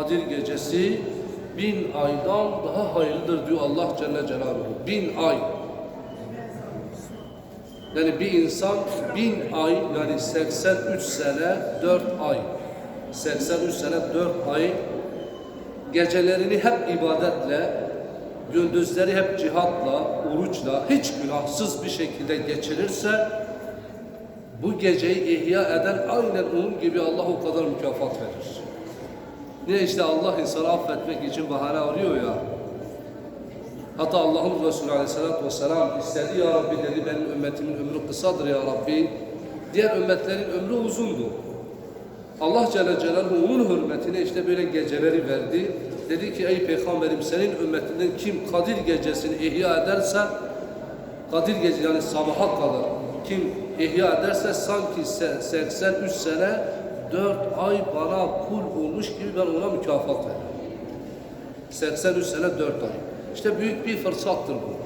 Kadir gecesi bin aydan daha hayırlıdır diyor Allah Celle Celaluhu. Bin ay. Yani bir insan bin ay yani 83 sene 4 ay 83 sene 4 ay gecelerini hep ibadetle gündüzleri hep cihatla, oruçla hiç günahsız bir şekilde geçirirse bu geceyi ihya eden aynen onun gibi Allah o kadar mükafat verir. Niye işte Allah insanı affetmek için bahane arıyor ya. Hatta Allah'ın Resulü Aleyhisselatü Vesselam istedi ya Rabbi dedi benim ümmetimin ömrü kısadır ya Rabbi. Diğer ümmetlerin ömrü uzundu. Allah Celle Celaluhu hürmetine işte böyle geceleri verdi. Dedi ki ey peygamberim senin ümmetinden kim Kadir gecesini ihya ederse Kadir gece yani sabaha kadar kim ihya ederse sanki se- 83 sene 4 ay bana kul olmuş gibi ben ona mükafat veririm. 83 sene 4 ay. İşte büyük bir fırsattır bu.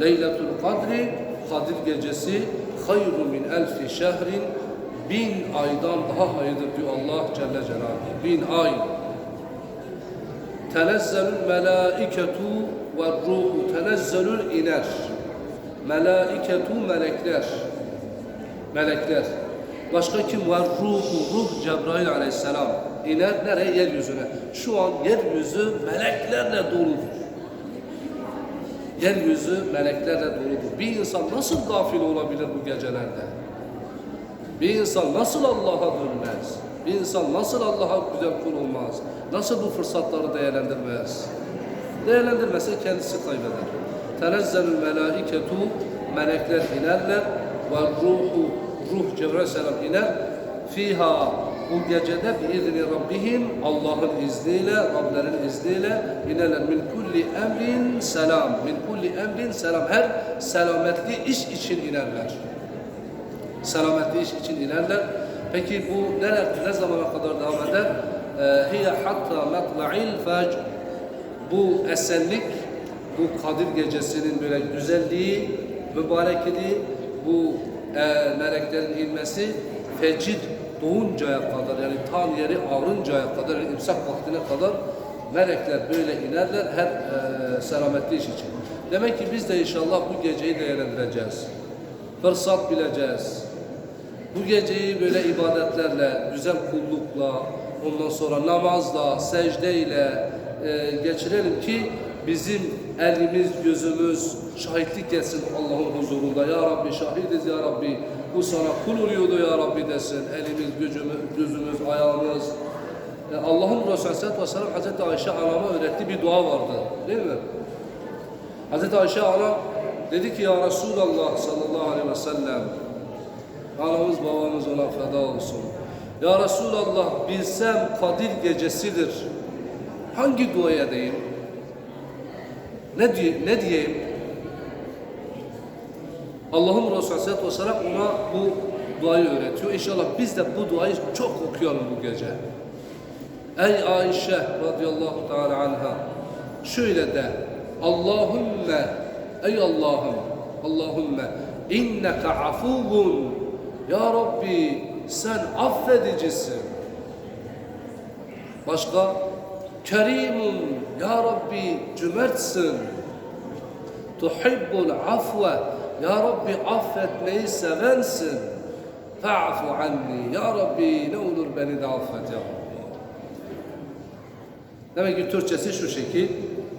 Leyletul Kadri, Kadir gecesi hayru min elfi şehrin bin aydan daha hayırdır diyor Allah Celle Celaluhu. Bin ay. Tenezzelül melaiketu ve ruhu tenezzelül iner. Melaiketu melekler. Melekler. Başka kim var? Ruhu, ruh Cebrail aleyhisselam. iner nereye? Yeryüzüne. Şu an yeryüzü meleklerle doludur. Yeryüzü meleklerle doludur. Bir insan nasıl gafil olabilir bu gecelerde? Bir insan nasıl Allah'a dönmez? Bir insan nasıl Allah'a güzel kul olmaz? Nasıl bu fırsatları değerlendirmez? Değerlendirmezse kendisi kaybeder. Tenezzelül melaiketu melekler inerler ve ruhu ruh Cebrail iner. Fiha bu gecede biizni Rabbihim Allah'ın izniyle, Rablerin izniyle inerler. Min kulli emrin selam. Min kulli emrin selam. Her selametli iş için inerler selametli iş için inerler. Peki bu ne, ne zamana kadar devam eder? Ee, Hiye hatta matla'il fecr. Bu esenlik, bu Kadir gecesinin böyle güzelliği, mübarekliği, bu e, meleklerin inmesi fecir doğuncaya kadar yani tam yeri ağrıncaya kadar yani imsak vaktine kadar melekler böyle inerler her e, selametli iş için. Demek ki biz de inşallah bu geceyi değerlendireceğiz fırsat bileceğiz. Bu geceyi böyle ibadetlerle, güzel kullukla, ondan sonra namazla, secdeyle e, geçirelim ki bizim elimiz, gözümüz şahitlik etsin Allah'ın huzurunda. Ya Rabbi şahidiz ya Rabbi. Bu sana kul oluyordu ya Rabbi desin. Elimiz, gücümüz, gözümüz, ayağımız. E, Allah'ın Resulü Aleyhisselatü Vesselam Hazreti Ayşe anama öğrettiği bir dua vardı. Değil mi? Hazreti Ayşe ana dedi ki ya Resulallah sallallahu aleyhi ve sellem anamız babamız ona feda olsun. Ya Resulallah bilsem Kadir gecesidir. Hangi duaya edeyim? Ne, diye, ne diyeyim? Allah'ın Resulü Aleyhisselatü Vesselam ona bu duayı öğretiyor. İnşallah biz de bu duayı çok okuyalım bu gece. Ey Ayşe radıyallahu teala anha şöyle de Allahümme ey Allah'ım Allahümme inneke afuvun ya Rabbi sen affedicisin başka kerimun ya Rabbi cömertsin tuhibbul afve ya Rabbi affetmeyi sevensin fa'fu anni. Ya Rabbi ne olur beni de affet ya Rabbi. Demek ki Türkçesi şu şekil.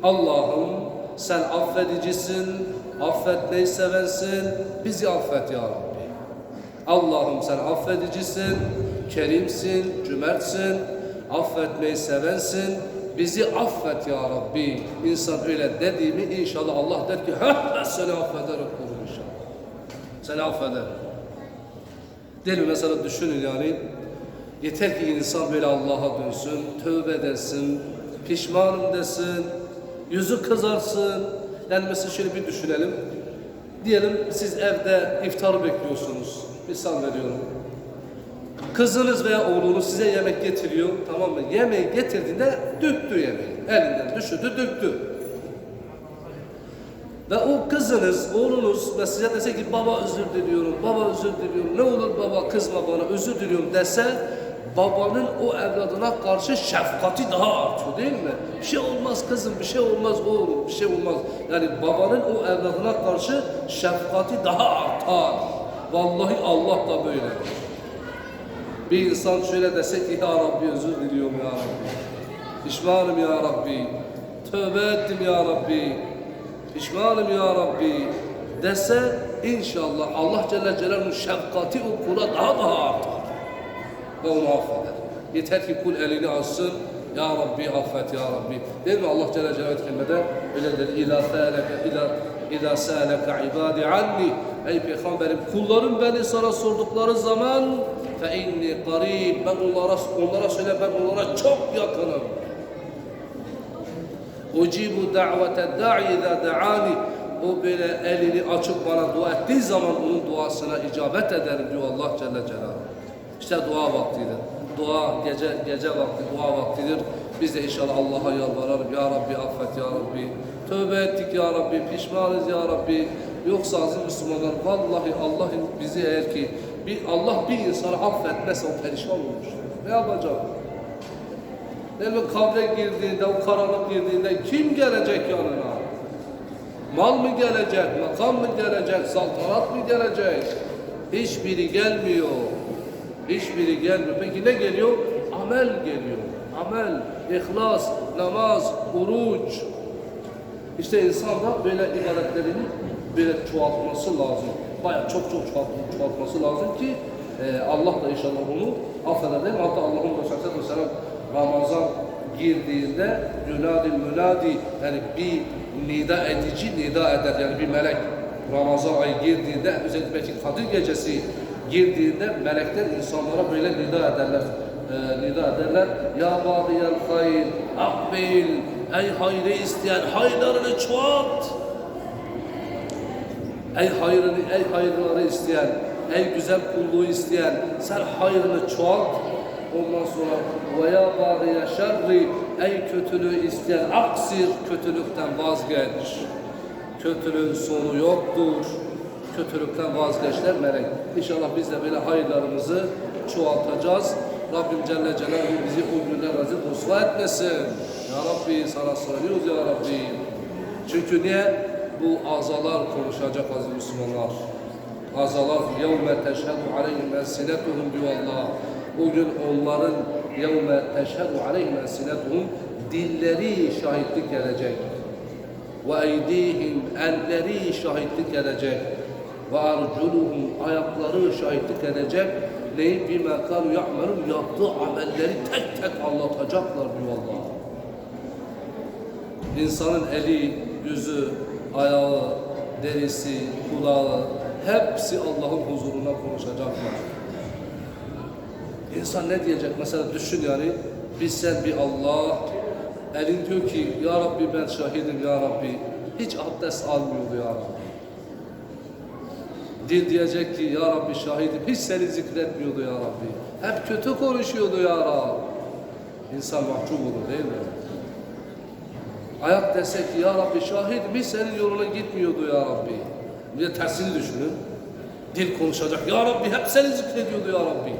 Allah'ım sen affedicisin, affetmeyi sevensin, bizi affet ya Rabbi. Allah'ım sen affedicisin, kerimsin, cömertsin, affetmeyi sevensin, bizi affet ya Rabbi. İnsan öyle dedi mi inşallah Allah der ki ha ben seni affederim affederim. Değil mi? Mesela düşünün yani. Yeter ki insan böyle Allah'a dönsün, tövbe desin, pişmanım desin, yüzü kızarsın. Yani mesela şöyle bir düşünelim. Diyelim siz evde iftar bekliyorsunuz. Misal veriyorum. Kızınız veya oğlunuz size yemek getiriyor. Tamam mı? Yemeği getirdiğinde döktü yemeği. Elinden düşürdü, döktü. Ve o kızınız, oğlunuz ve size dese ki baba özür diliyorum, baba özür diliyorum, ne olur baba kızma bana özür diliyorum dese babanın o evladına karşı şefkati daha artıyor değil mi? Bir şey olmaz kızım, bir şey olmaz oğlum, bir şey olmaz. Yani babanın o evladına karşı şefkati daha artar. Vallahi Allah da böyle. Bir insan şöyle dese ki ya Rabbi özür diliyorum ya Rabbi. Pişmanım ya Rabbi. Tövbe ettim ya Rabbi. Pişmanım ya Rabbi dese inşallah Allah Celle Celaluhu'nun şefkati o kula daha da artar. Ve onu affeder. Yeter ki kul elini açsın. Ya Rabbi affet ya Rabbi. Değil mi Allah Celle Celaluhu kelimede öyle dedi. İlâ sâleke ilâ İzâ sâleke ibâdi anni Ey Peygamberim kullarım beni sana sordukları zaman fe inni qarib ben onlara, onlara söyle ben onlara çok yakınım. Ucibu da'vete da'i izâ da'ani o böyle elini açıp bana dua ettiği zaman onun duasına icabet ederim diyor Allah Celle Celaluhu. İşte dua vaktidir. Dua gece gece vakti dua vaktidir. Biz de inşallah Allah'a yalvaralım. Ya Rabbi affet ya Rabbi. Tövbe ettik ya Rabbi. Pişmanız ya Rabbi. Yoksa aziz Müslümanlar vallahi Allah bizi eğer ki bir Allah bir insanı affetmezse o perişan olur. Ne yapacak? Değil mi? Kabre girdiğinde, o karanlık girdiğinde kim gelecek yanına? Mal mı gelecek, makam mı gelecek, saltanat mı gelecek? Hiçbiri gelmiyor. Hiçbiri gelmiyor. Peki ne geliyor? Amel geliyor. Amel, ihlas, namaz, oruç. İşte insan da böyle ibadetlerini böyle çoğaltması lazım. Bayağı çok çok çoğalt- çoğaltması lazım ki e, Allah da inşallah onu affeder değil mi? Hatta Allah'ın Resulü Aleyhisselatü Vesselam Ramazan girdiğinde yunadil münadi yani bir nida edici nida eder yani bir melek Ramazan ayı girdiğinde özellikle belki Kadir gecesi girdiğinde melekler insanlara böyle nida ederler. E, nida ederler. Ya bağdiyel hayr, akbil, ey hayrı isteyen hayırlarını çoğalt. Ey hayrını, ey hayırları isteyen, ey güzel kulluğu isteyen, sen hayrını çoğalt. Ondan sonra ve ya bağıya şerri, ey kötülüğü isteyen, aksir, kötülükten vazgeç. Kötülüğün sonu yoktur. Kötülükten vazgeçler melek. İnşallah biz de böyle hayırlarımızı çoğaltacağız. Rabbim Celle Celaluhu bizi o günler razı rüsva etmesin. Ya Rabbi sana sığınıyoruz ya Rabbi. Çünkü niye? Bu azalar konuşacak aziz Müslümanlar. Azalar yevme teşhedü aleyhim elsinetuhum diyor Allah. O gün onların yevme teşhedü aleyhim elsinetuhum dilleri şahitlik edecek. Ve eydihim elleri şahitlik edecek. Ve arculuhum ayakları şahitlik edecek. Neyi bime kanu ya'melun yaptığı amelleri tek tek anlatacaklar diyor Allah. İnsanın eli, yüzü, ayağı, derisi, kulağı hepsi Allah'ın huzuruna konuşacaklar. İnsan ne diyecek? Mesela düşün yani biz sen bir Allah elin diyor ki ya Rabbi ben şahidim ya Rabbi hiç abdest almıyordu ya Rabbi. Dil diyecek ki ya Rabbi şahidim hiç seni zikretmiyordu ya Rabbi. Hep kötü konuşuyordu ya Rabbi. İnsan mahcup olur değil mi? Ayak desek ki ya Rabbi şahidim hiç senin yoluna gitmiyordu ya Rabbi. Bir de tersini düşünün. Dil konuşacak. Ya Rabbi hep seni zikrediyordu ya Rabbi.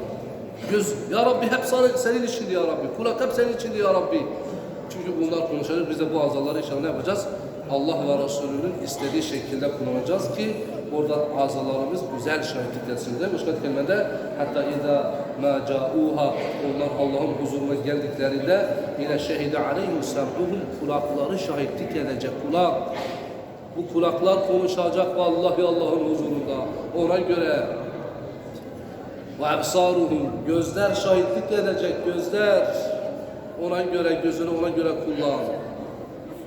Göz, ya Rabbi hep senin içindi ya Rabbi. Kulak hep senin içindi ya Rabbi. Çünkü bunlar konuşacak. Biz de bu azaları inşallah ne yapacağız? Allah ve Resulü'nün istediği şekilde kullanacağız ki orada azalarımız güzel şahitlik etsin. Değil mi? Başka kelimede hatta idâ mâ câûhâ onlar Allah'ın huzuruna geldiklerinde yine şehide aleyhim sem'uhum kulakları şahitlik edecek. Kulak. Bu kulaklar konuşacak vallahi Allah'ın huzurunda. Ona göre ve ebsaruhum gözler şahitlik edecek gözler. Ona göre gözünü ona göre kullan.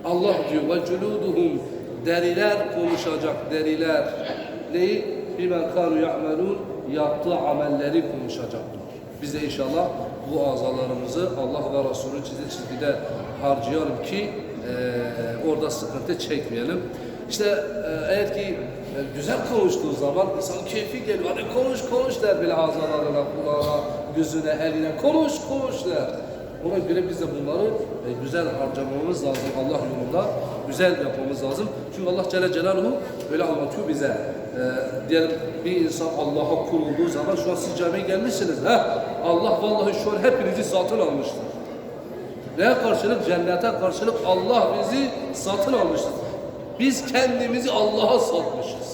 Allah diyor ve culuduhum deriler konuşacak deriler. Neyi? Bime kanu ya'melun yaptığı amelleri konuşacaklar. Biz de inşallah bu azalarımızı Allah ve Resulü çizgi çizgide harcayalım ki eee, orada sıkıntı çekmeyelim. İşte eee, eğer ki e, güzel konuştuğu zaman insan keyfi geliyor. Hadi konuş konuş der bile azalarına, kulağına, yüzüne, eline. Konuş konuş der. Ona göre biz de bunları e, güzel harcamamız lazım Allah yolunda. Güzel yapmamız lazım. Çünkü Allah Celle Celaluhu öyle anlatıyor bize. E, diyelim bir insan Allah'a kul olduğu zaman şu an siz camiye gelmişsiniz. Ha? Allah vallahi şu an hepinizi satın almıştır. Neye karşılık? Cennete karşılık Allah bizi satın almıştır. Biz kendimizi Allah'a satmışız.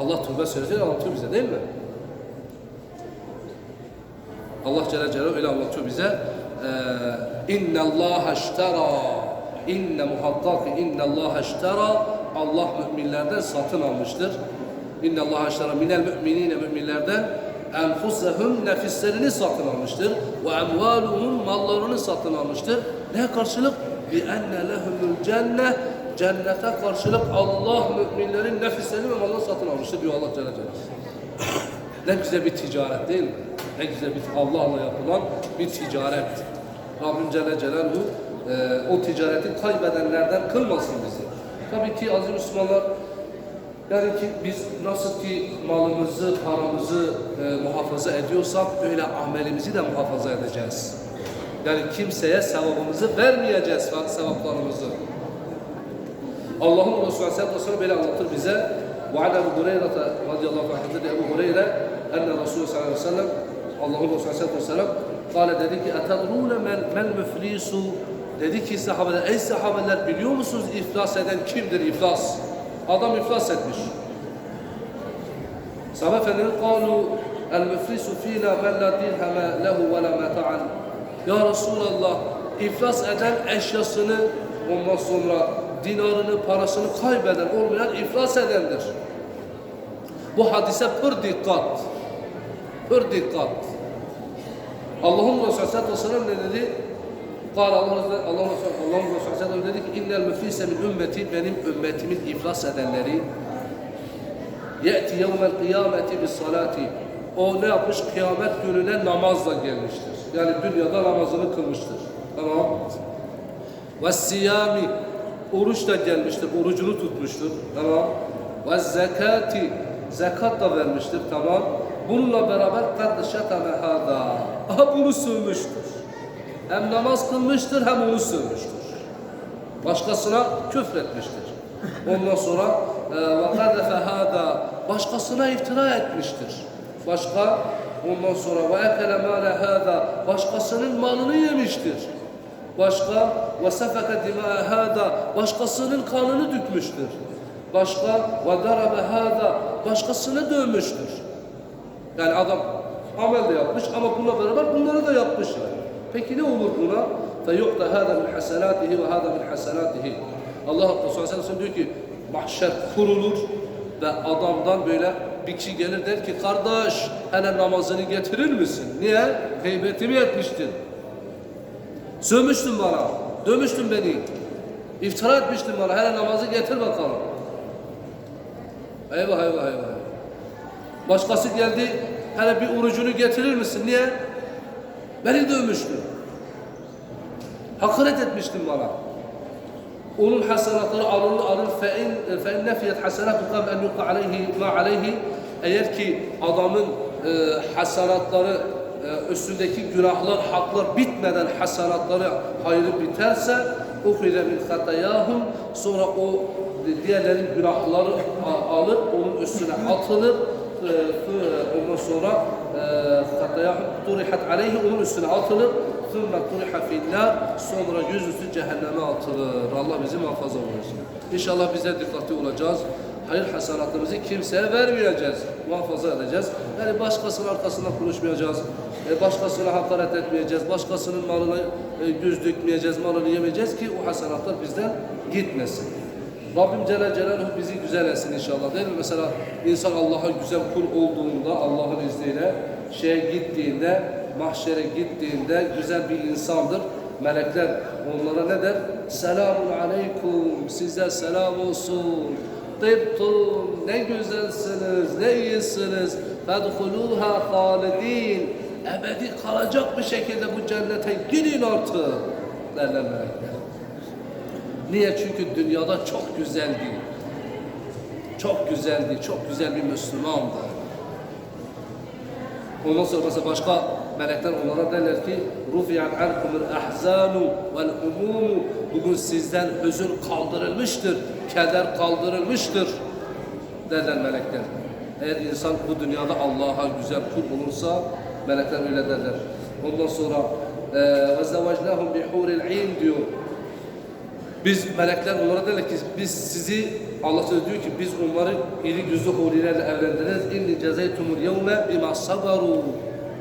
Allah Tövbe Suresi'yle anlatıyor bize değil mi? Allah Celle Celaluhu öyle anlatıyor bize. Ee, inna Allah iştera inne muhakkak inna Allah iştera Allah müminlerden satın almıştır. İnne Allah iştera minel müminine müminlerden enfusehum nefislerini satın almıştır. Ve emvaluhum mallarını satın almıştır. Ne karşılık? Bi enne lehumul cennet cennete karşılık Allah müminlerin nefislerini ve mallarını satın almıştır diyor Allah Celle Celaluhu. Ne güzel bir ticaret değil mi? Ne güzel bir Allah'la yapılan bir ticaret. Rabbim Celle Celaluhu e, o ticareti kaybedenlerden kılmasın bizi. Tabii ki aziz Müslümanlar yani ki biz nasıl ki malımızı, paramızı e, muhafaza ediyorsak öyle amelimizi de muhafaza edeceğiz. Yani kimseye sevabımızı vermeyeceğiz, sevaplarımızı. Allah'ın Resulü Aleyhisselatü Vesselam böyle anlatır bize. وعن أبو هريرة رضي الله عنه حدث أبو هريرة أن الرسول صلى الله عليه وسلم Allah'ın Resulü Aleyhisselatü Vesselam قال dedi ki اَتَدْرُونَ مَنْ مَنْ مُفْلِسُ Dedi ki sahabeler, ey sahabeler biliyor musunuz iflas eden kimdir iflas? Adam iflas etmiş. Sahabe efendiler قالوا الْمُفْلِسُ ف۪ينَا مَنْ لَا دِرْهَمَ لَهُ وَلَا مَتَعًا Ya Resulallah iflas eden eşyasını ondan sonra dinarını, parasını kaybeden, olmayan iflas edendir. Bu hadise pır dikkat. Pır dikkat. Allah'ın Resulü Aleyhisselatü Vesselam ne dedi? Kâle Allah Resulü Aleyhisselatü dedi ki innel müflise min ümmeti benim ümmetimin iflas edenleri ye'ti yevmel kıyameti bis salati o ne yapmış? Kıyamet gününe namazla gelmiştir. Yani dünyada namazını kılmıştır. Tamam. Ve siyami oruç da gelmiştir. Orucunu tutmuştur. Tamam. Ve zekati zekat da vermiştir. Tamam. Bununla beraber kad şetame hada. Aha bunu sövmüştür. Hem namaz kılmıştır hem onu sövmüştür. Başkasına küfretmiştir. Ondan sonra e, ve kadefe hada başkasına iftira etmiştir. Başka ondan sonra ve ekele mâle hada başkasının malını yemiştir. Başka ve sefeke dimâe hada başkasının kanını dökmüştür. Başka ve darabe hada başkasını dövmüştür. Yani adam amel de yapmış ama bununla beraber bunları da yapmış yani. Peki ne olur buna? فَيُعْتَ هَذَا مِنْ حَسَنَاتِهِ وَهَذَا مِنْ حَسَنَاتِهِ Allah Resulü Aleyhisselam diyor ki mahşer kurulur ve adamdan böyle bir kişi gelir der ki kardeş hele namazını getirir misin? Niye? Heybetimi etmiştin. Sövmüştün bana, dövmüştün beni. İftira etmiştin bana, hele namazı getir bakalım. Eyvah eyvah eyvah. Başkası geldi, hele bir orucunu getirir misin? Niye? Beni dövmüştün. Hakaret etmiştin bana. Onun hasenatları alınır alınır fe'in fe'in nefiyet hasenatu kam en yuka aleyhi ma aleyhi eğer ki adamın e, hasenatları e, üstündeki günahlar, haklar bitmeden hasanatları, hayrı biterse ukide min hatayahum sonra o diğerlerin günahları alır, onun üstüne atılır e, ondan sonra e, turihat aleyhi onun üstüne atılır sonra turiha fillah sonra yüzüstü cehenneme atılır. Allah bizi muhafaza buyursun. İnşallah bize dikkatli olacağız. Hayır hasanatımızı kimseye vermeyeceğiz. Muhafaza edeceğiz. Yani başkasının arkasından konuşmayacağız. E, Başkasına hakaret etmeyeceğiz. Başkasının malına e, göz dökmeyeceğiz. Malını yemeyeceğiz ki o hasenatlar bizden gitmesin. Rabbim Celle Celaluhu bizi güzel etsin inşallah değil mi? Mesela insan Allah'a güzel kul olduğunda Allah'ın izniyle şeye gittiğinde, mahşere gittiğinde güzel bir insandır. Melekler onlara ne der? Selamun aleyküm, size selam olsun. Tıptum, ne güzelsiniz, ne iyisiniz. Fedhuluha halidin. Ebedi kalacak bir şekilde bu cennete girin artık. Derler melekler. Niye? Çünkü dünyada çok güzeldi. Çok güzeldi, çok güzel bir Müslümandı. Ondan sonra mesela başka melekler onlara derler ki rufi'an ankumul ahzanu vel humumu bugün sizden hüzün kaldırılmıştır, keder kaldırılmıştır derler melekler. Eğer insan bu dünyada Allah'a güzel kul olursa melekler öyle derler. Ondan sonra ve zevacnahum bi huril ayn diyor. Biz melekler onlara derler ki biz sizi Allah söz diyor ki biz onları iri yüzlü hurilerle evlendiririz. İnni cezeytumul yevme bima sabaru.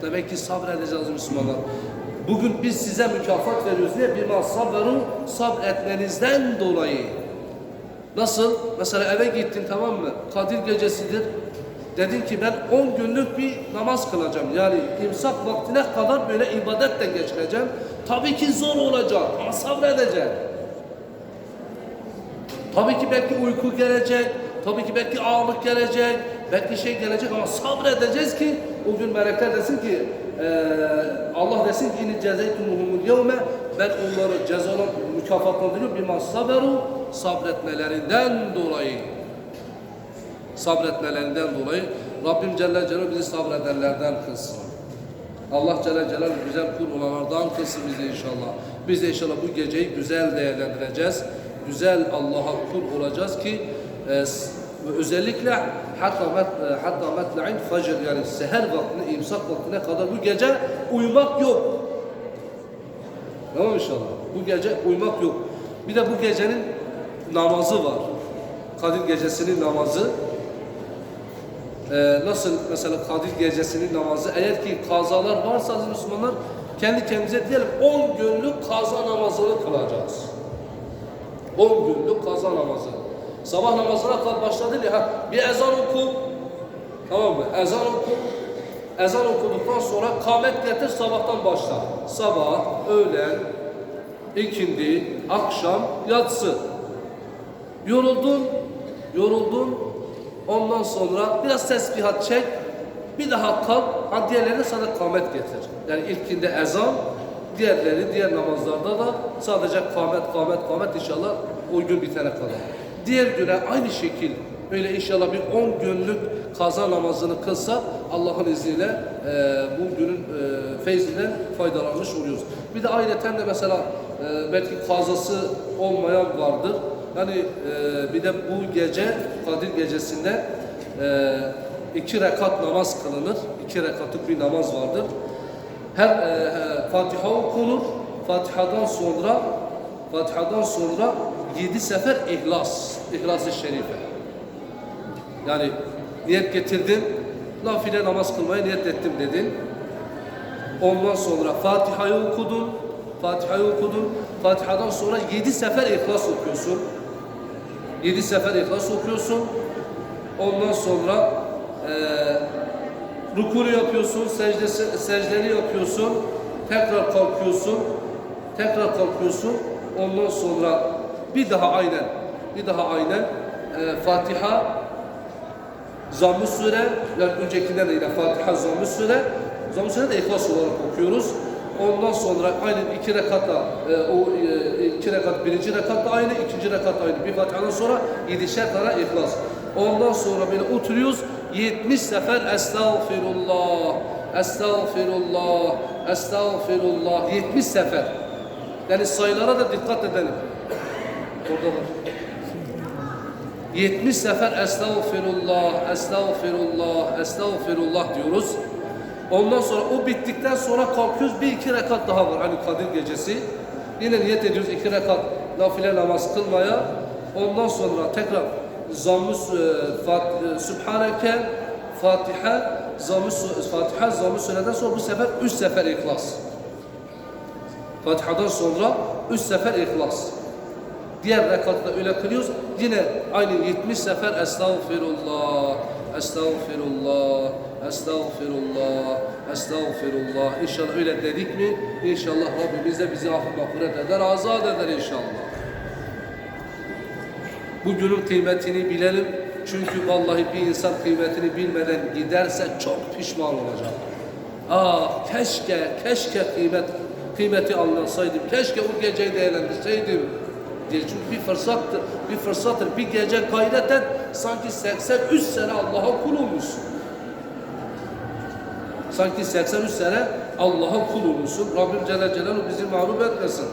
Demek ki sabredeceğiz Müslümanlar. Bugün biz size mükafat veriyoruz. Niye? Bima sabaru sabretmenizden dolayı. Nasıl? Mesela eve gittin tamam mı? Kadir gecesidir. Dedin ki ben 10 günlük bir namaz kılacağım. Yani imsak vaktine kadar böyle ibadetle geçireceğim. Tabii ki zor olacak ama sabredeceğim. Tabii ki belki uyku gelecek, tabii ki belki ağırlık gelecek, belki şey gelecek ama sabredeceğiz ki o gün melekler desin ki eee, Allah desin ki inni cezeytumuhumul yevme ben onları cezalan mükafatlandırıyorum bima saberu sabretmelerinden dolayı sabretmelerinden dolayı Rabbim Celle Celaluhu bizi sabredenlerden kılsın. Allah Celle Celaluhu güzel kul olanlardan kılsın bizi inşallah. Biz de inşallah bu geceyi güzel değerlendireceğiz. Güzel Allah'a kul olacağız ki e, özellikle hatta met, e, hatta metla'in fecr yani seher vaktine, imsak vaktine kadar bu gece uyumak yok. Tamam inşallah. Bu gece uyumak yok. Bir de bu gecenin namazı var. Kadir gecesinin namazı. Ee, nasıl mesela Kadir gecesinin namazı eğer ki kazalar varsa aziz Müslümanlar kendi kendimize diyelim 10 günlük kaza namazını kılacağız. 10 günlük kaza namazı. Sabah namazına kadar başladı ya bir ezan oku. Tamam mı? Ezan oku. Ezan okuduktan sonra kamet getir sabahtan başla. Sabah, öğlen, ikindi, akşam, yatsı. Yoruldun, yoruldun. Ondan sonra biraz tesbihat çek. Bir daha kalk. Ha diğerlerine sana kamet getir. Yani ilkinde ezan, diğerleri diğer namazlarda da sadece kamet, kamet, kamet inşallah o gün bitene kadar. Diğer güne aynı şekil böyle inşallah bir 10 günlük kaza namazını kılsa Allah'ın izniyle e, bu günün e, feyzinden faydalanmış oluyoruz. Bir de ayrıca de mesela e, belki kazası olmayan vardır. Yani e, bir de bu gece Kadir gecesinde e, iki rekat namaz kılınır. İki rekatlık bir namaz vardır. Her e, e, Fatiha okunur. Fatiha'dan sonra Fatiha'dan sonra yedi sefer ihlas, ihlas-ı şerife. Yani niyet getirdin, nafile namaz kılmaya niyet ettim dedin. Ondan sonra Fatiha'yı okudun. Fatiha'yı okudun. Fatiha'dan sonra yedi sefer ihlas okuyorsun. Yedi sefer ihlas okuyorsun. Ondan sonra eee rukunu yapıyorsun, secdesi, secdeni yapıyorsun. Tekrar kalkıyorsun. Tekrar kalkıyorsun. Ondan sonra bir daha aynen, bir daha aynen eee, Fatiha, Zamm-ı Sure, yani öncekinden de yine Fatiha, Zamm-ı Sure, Zamm-ı Sure de İhlas olarak okuyoruz. Ondan sonra aynı iki rekatta, e, o e, iki rekat, birinci rekat da aynı, ikinci rekat aynı. Bir Fatiha'dan sonra yedişer tane İhlas. Ondan sonra böyle oturuyoruz, 70 sefer Estağfirullah, Estağfirullah, Estağfirullah, 70 sefer. Yani sayılara da dikkat edelim. Orada var. 70 sefer estağfirullah, estağfirullah, estağfirullah diyoruz. Ondan sonra o bittikten sonra kalkıyoruz bir iki rekat daha var hani Kadir gecesi. Yine niyet ediyoruz iki rekat nafile namaz kılmaya. Ondan sonra tekrar zamm-ı e, Fat, e, Sübhaneke, Fatiha, zamm-ı Su- Fatiha, zamm-ı Sure'den sonra bu sefer üç sefer ihlas. Fatiha'dan sonra üç sefer ihlas. Diğer rekatta öyle kılıyoruz. Yine aynı 70 sefer estağfirullah, estağfirullah, estağfirullah, estağfirullah. İnşallah öyle dedik mi? İnşallah Rabbimiz de bizi affı mağfiret eder, azat eder inşallah. Bu günün kıymetini bilelim. Çünkü vallahi bir insan kıymetini bilmeden giderse çok pişman olacak. Ah keşke, keşke kıymet kıymeti anlasaydım. Keşke o geceyi değerlendirseydim. diye. Çünkü bir fırsattır, bir fırsattır. Bir gece gayreten sanki 83 sene Allah'a kul olmuşsun. Sanki 83 sene Allah'a kul olursun. Rabbim Celle Celaluhu bizi mağlup etmesin.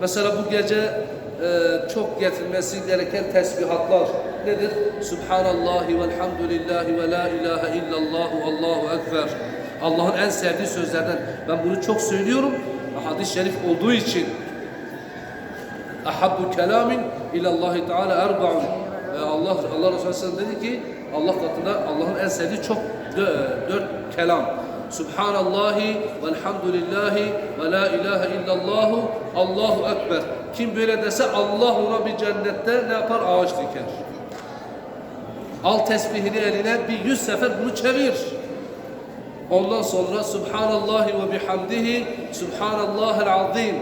Mesela bu gece e, çok getirilmesi gereken tesbihatlar nedir? Subhanallahi velhamdülillahi ve la ilahe illallahu allahu ekber. Allah'ın en sevdiği sözlerden. Ben bunu çok söylüyorum. Hadis-i şerif olduğu için. Ahabbu kelamin ilallahi teala erba'un. Allah Allah Resulü dedi ki Allah katında Allah'ın en sevdiği çok dört kelam. Subhanallahi velhamdülillahi ve la ilahe illallahu Allahu ekber. Kim böyle dese Allah ona bir cennette ne yapar? Ağaç diker. Al tesbihini eline bir yüz sefer bunu çevir. Ondan sonra Subhanallahi ve bihamdihi Subhanallahel azim.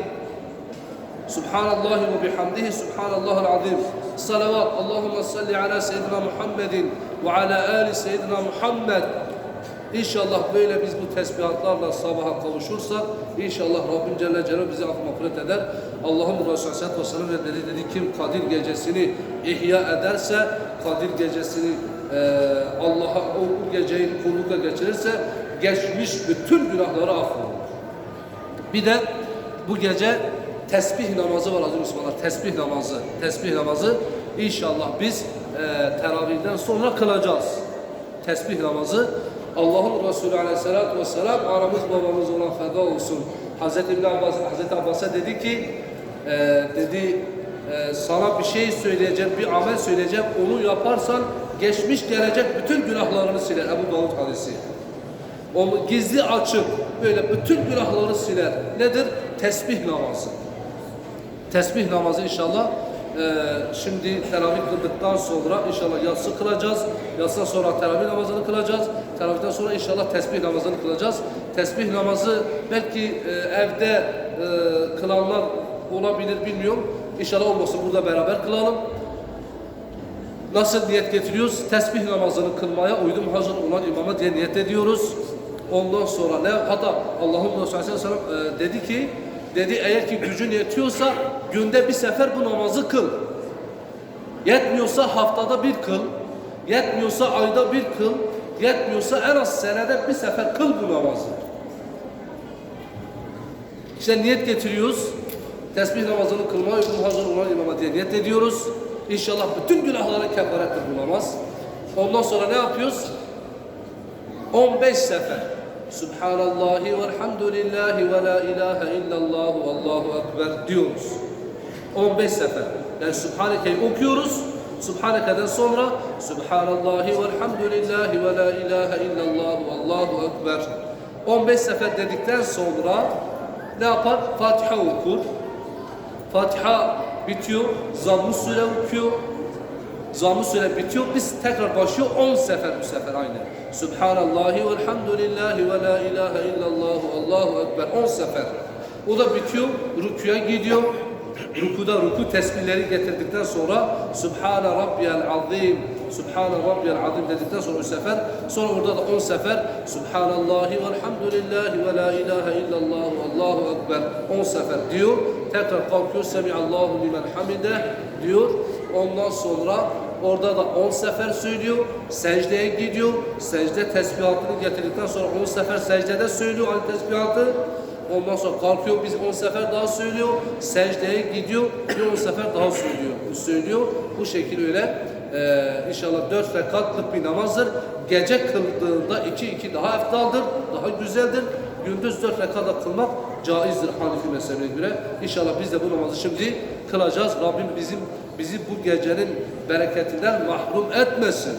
Subhanallahi ve bihamdihi Subhanallahel azim. Salavat. Allahümme salli ala seyyidina Muhammedin ve ala ali seyyidina Muhammed. İnşallah böyle biz bu tesbihatlarla sabaha kavuşursak inşallah Rabbim Celle Celaluhu bizi af mağfiret eder. Allah'ın Resulü Aleyhisselatü Vesselam ve dedi, dedi kim Kadir gecesini ihya ederse Kadir gecesini eee Allah'a o geceyi kullukla geçirirse geçmiş bütün günahları affolur. Bir de bu gece tesbih namazı var aziz Müslümanlar. Tesbih namazı. Tesbih namazı inşallah biz e, teravihden sonra kılacağız. Tesbih namazı. Allah'ın Resulü aleyhissalatü vesselam aramız babamız olan feda olsun. Hazreti İbn Abbas, Hazreti Abbas'a dedi ki e, dedi e, sana bir şey söyleyeceğim, bir amel söyleyeceğim. Onu yaparsan geçmiş gelecek bütün günahlarını siler. Ebu Davud hadisi. Onu gizli açık böyle bütün günahları siler. Nedir? Tesbih namazı. Tesbih namazı inşallah eee, şimdi teravih kıldıktan sonra inşallah yatsı kılacağız. Yatsıdan sonra teravih namazını kılacağız. Teravihden sonra inşallah tesbih namazını kılacağız. Tesbih namazı belki eee, evde eee, kılanlar olabilir bilmiyorum. İnşallah olmasın burada beraber kılalım. Nasıl niyet getiriyoruz? Tesbih namazını kılmaya uydum hazır olan imama diye niyet ediyoruz. Ondan sonra ne? Hatta Allah'ın Resulü Aleyhisselam e, dedi ki, dedi eğer ki gücün yetiyorsa günde bir sefer bu namazı kıl. Yetmiyorsa haftada bir kıl. Yetmiyorsa ayda bir kıl. Yetmiyorsa en az senede bir sefer kıl bu namazı. İşte niyet getiriyoruz. Tesbih namazını kılmaya uygun hazır olan imama diye niyet ediyoruz. İnşallah bütün günahlara kefarettir bu namaz. Ondan sonra ne yapıyoruz? 15 sefer. Subhanallahi velhamdülillahi ve la ilahe illallah ve allahu ekber diyoruz. 15 sefer. Yani Subhaneke'yi okuyoruz. Subhaneke'den sonra Subhanallahi velhamdülillahi ve la ilahe illallah ve allahu ekber. 15 sefer dedikten sonra ne yapar? Fatiha okur. Fatiha bitiyor. Zamm-ı okuyor. Zamm-ı bitiyor. Biz tekrar başlıyor 10 sefer bu sefer aynı. Subhanallahi velhamdülillahi ve la ilahe illallah Allahu ekber 10 sefer. O da bitiyor. Rüküye gidiyor. Rükuda ruku tesbihleri getirdikten sonra Subhane Rabbiyel Azim Subhane Rabbiyel Azim dedikten sonra 3 sefer sonra orada da 10 sefer Subhanallahi velhamdülillahi ve la ilahe illallah Allahu Ekber 10 sefer diyor. Tekrar kalkıyor Semiallahu limen hamide diyor. Ondan sonra orada da 10 sefer söylüyor. Secdeye gidiyor. Secde tesbihatını getirdikten sonra 10 sefer secdede söylüyor aynı tesbihatı. Ondan sonra kalkıyor biz 10 sefer daha söylüyor. Secdeye gidiyor. Bir 10 sefer daha söylüyor. Söylüyor. Bu şekilde öyle e, inşallah 4 rekatlık bir namazdır. Gece kıldığında 2-2 daha eftaldır. Daha güzeldir. Gündüz 4 rekatla kılmak caizdir Hanefi mezhebine göre. İnşallah biz de bu namazı şimdi kılacağız. Rabbim bizim bizi bu gecenin bereketinden mahrum etmesin.